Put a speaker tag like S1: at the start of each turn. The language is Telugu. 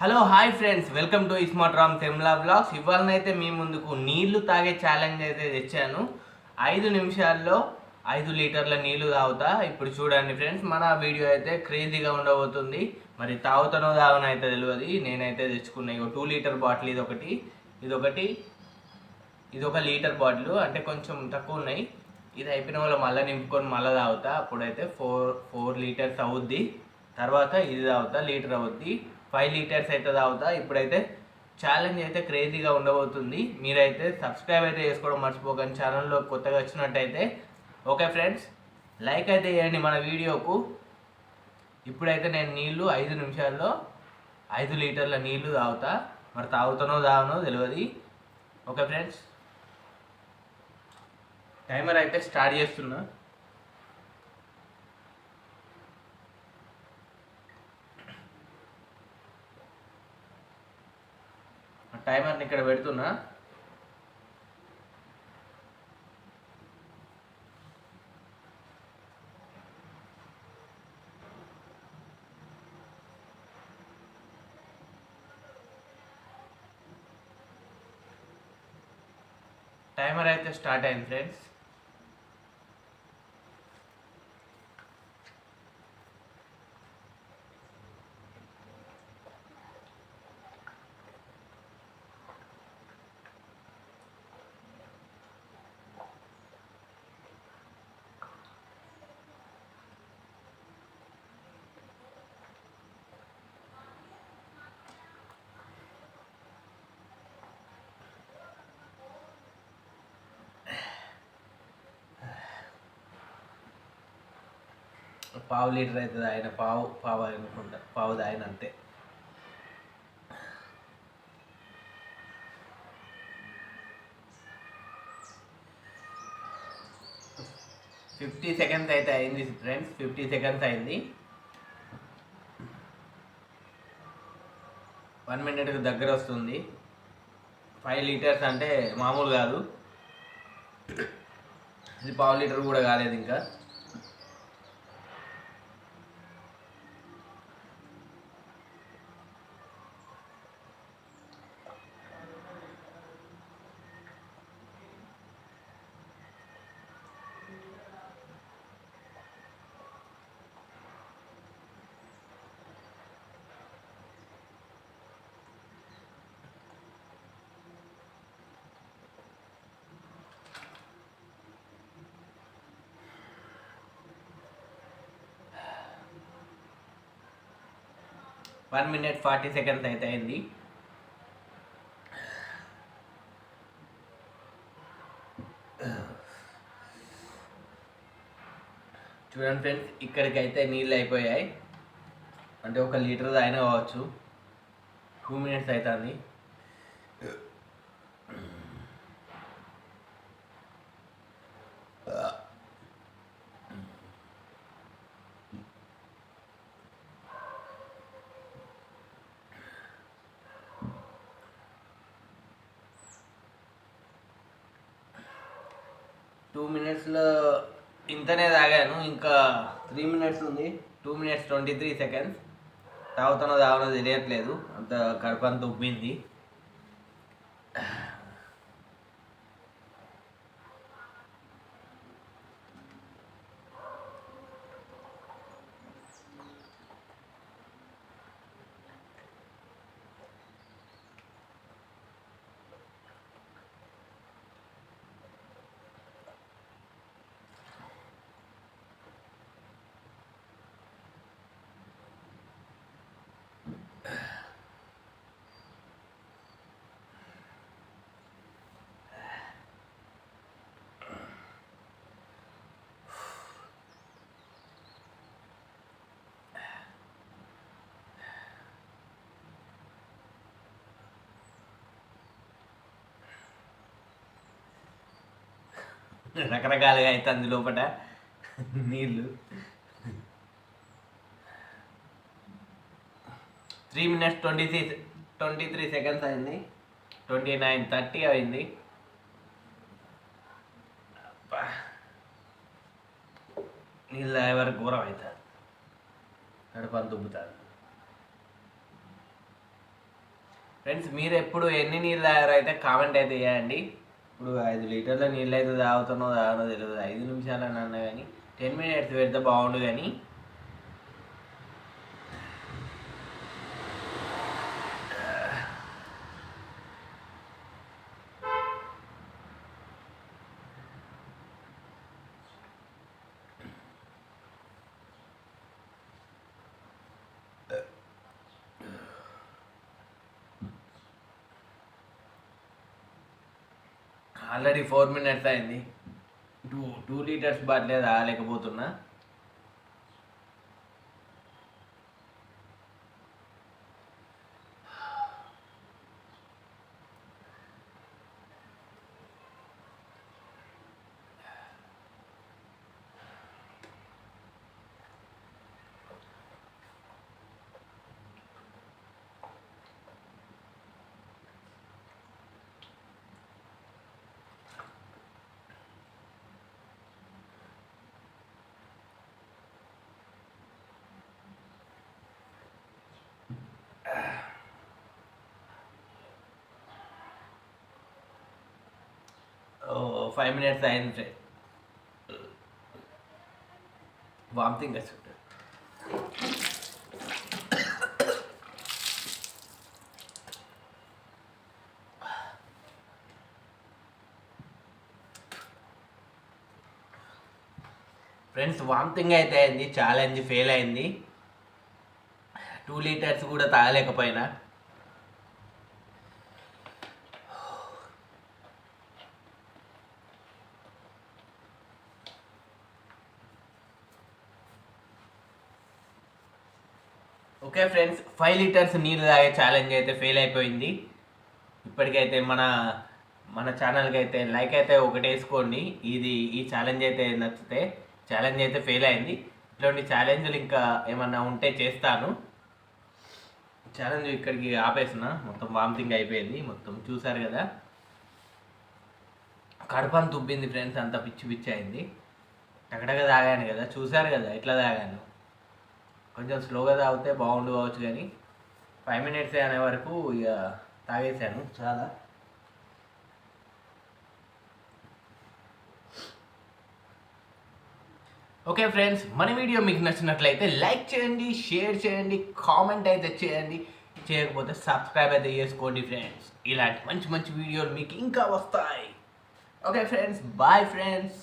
S1: Hello hi friends. Welcome to ismart Ram Temla blogs. ఇవాళనైతే మీ ముందుకు నీళ్ళు తాగే ఛాలెంజ్ అయితే తెచ్చాను. ఐదు నిమిషాల్లో ఐదు లీటర్ల నీళ్ళు తాగుతా. ఇప్పుడు చూడండి ఫ్రెండ్స్ మన వీడియో అయితే క్రేజీగా ఉండబోతుంది. మరి తాగుతానో తాగనో అయితే తెలియదు నేనైతే తెచ్చుకున్నా ఇగో టూ లీటర్ బాటిల్ ఇది ఒకటి ఇది ఒకటి ఇది ఒక లీటర్ బాటిల్ అంటే కొంచెం తక్కువ ఉన్నాయి. ఇది అయిపోయిన వాళ్ళు మళ్ళీ నింపుకొని మళ్ళీ తాగుతా. అప్పుడైతే ఫోర్ ఫోర్ లీటర్స్ అవుద్ది. తర్వాత ఇది తాగుతా లీటర్ అవుద్ది. ఫైవ్ లీటర్స్ అయితే తాగుతా. ఇప్పుడైతే ఛాలెంజ్ అయితే క్రేజీగా ఉండబోతుంది. మీరైతే సబ్స్క్రైబ్ అయితే చేసుకోవడం మర్చిపోకండి. ఛానల్లో కొత్తగా వచ్చినట్టయితే. ఓకే ఫ్రెండ్స్ లైక్ అయితే చేయండి మన వీడియోకు. ఇప్పుడైతే నేను నీళ్ళు ఐదు నిమిషాల్లో ఐదు లీటర్ల నీళ్ళు తాగుతా. మరి తాగుతానో తాగనో తెలియదు ఓకే ఫ్రెండ్స్ టైమర్ అయితే స్టార్ట్ చేస్తున్నా. టైమర్ని ఇక్కడ పెడుతున్నా. టైమర్ అయితే స్టార్ట్ అయింది ఫ్రెండ్స్. పావు లీటర్ అవుతుంది ఆయన పావు పావు అనుకుంటా పావు ఆయన అంతే. ఫిఫ్టీ సెకండ్స్ అయితే అయింది ఫ్రెండ్స్ ఫిఫ్టీ సెకండ్స్ అయింది. వన్ మినిట్కి దగ్గర వస్తుంది. ఫైవ్ లీటర్స్ అంటే మామూలు కాదు. ఇది పావు లీటర్ కూడా కాలేదు ఇంకా. వన్ మినిట్ ఫార్టీ సెకండ్స్ అయితే అయింది. చూడండి ఫ్రెండ్స్ ఇక్కడికి అయితే నీళ్ళు అయిపోయాయి. అంటే ఒక లీటర్ అయినా కావచ్చు. టూ మినిట్స్ అవుతుంది టూ మినిట్స్లో ఇంతనే తాగాను ఇంకా త్రీ మినిట్స్ ఉంది. Two minutes twenty three seconds. తాగుతానో తాగనో తెలియట్లేదు అంత కడుపు అంత ఉబ్బింది. రకరకాలుగా అవుతుంది లోపల నీళ్ళు. Three minutes twenty three twenty three seconds అయింది. ట్వంటీ నైన్ థర్టీ అయింది. నీళ్ళు తాగే వరకు ఘోరం అవుతుంది. నడపని దుబ్బుతారు. ఫ్రెండ్స్ మీరు ఎప్పుడు ఎన్ని నీళ్ళు తాగారో అయితే కామెంట్ అయితే చేయండి. ఇప్పుడు ఐదు లీటర్ల నీళ్ళు అయితే తాగుతానో తాగనో తెలియదు ఐదు నిమిషాలు అని అన్న కానీ టెన్ మినిట్స్ పెడితే బాగుండు కానీ ఆల్రెడీ ఫోర్ మినిట్స్ అయింది. టూ టూ లీటర్స్ బాట్లే తాగలేకపోతున్నా ఫైవ్ మినిట్స్ అయింది ఫ్రెండ్ వామిటింగ్ వస్తుంది ఫ్రెండ్స్ వామిటింగ్ అయితే అయింది ఛాలెంజ్ ఫెయిల్ అయింది టూ లీటర్స్ కూడా తాగలేకపోయినా. ఓకే ఫ్రెండ్స్ ఫైవ్ లీటర్స్ నీళ్ళు తాగే ఛాలెంజ్ అయితే ఫెయిల్ అయిపోయింది. ఇప్పటికైతే మన మన ఛానల్కి అయితే లైక్ అయితే ఒకటి వేసుకోండి. ఇది ఈ ఛాలెంజ్ అయితే నచ్చితే ఛాలెంజ్ అయితే ఫెయిల్ అయింది. ఇట్లాంటి ఛాలెంజ్లు ఇంకా ఏమన్నా ఉంటే చేస్తాను. ఛాలెంజ్ ఇక్కడికి ఆపేసిన మొత్తం వామిటింగ్ అయిపోయింది. మొత్తం చూసారు కదా. కడపని తుబ్బింది ఫ్రెండ్స్ అంత పిచ్చి పిచ్చి అయింది. టగటగా తాగాను కదా. చూసారు కదా ఎట్లా తాగాను? కొంచెం స్లోగా తాగితే బాగుండు కావచ్చు కానీ ఫైవ్ మినిట్స్ అనే వరకు ఇక తాగేసాను చాలా. ఓకే ఫ్రెండ్స్ మన వీడియో మీకు నచ్చినట్లయితే లైక్ చేయండి షేర్ చేయండి కామెంట్ అయితే చేయండి. చేయకపోతే సబ్స్క్రైబ్ అయితే చేసుకోండి ఫ్రెండ్స్. ఇలాంటి మంచి మంచి వీడియోలు మీకు ఇంకా వస్తాయి. Okay friends bye friends.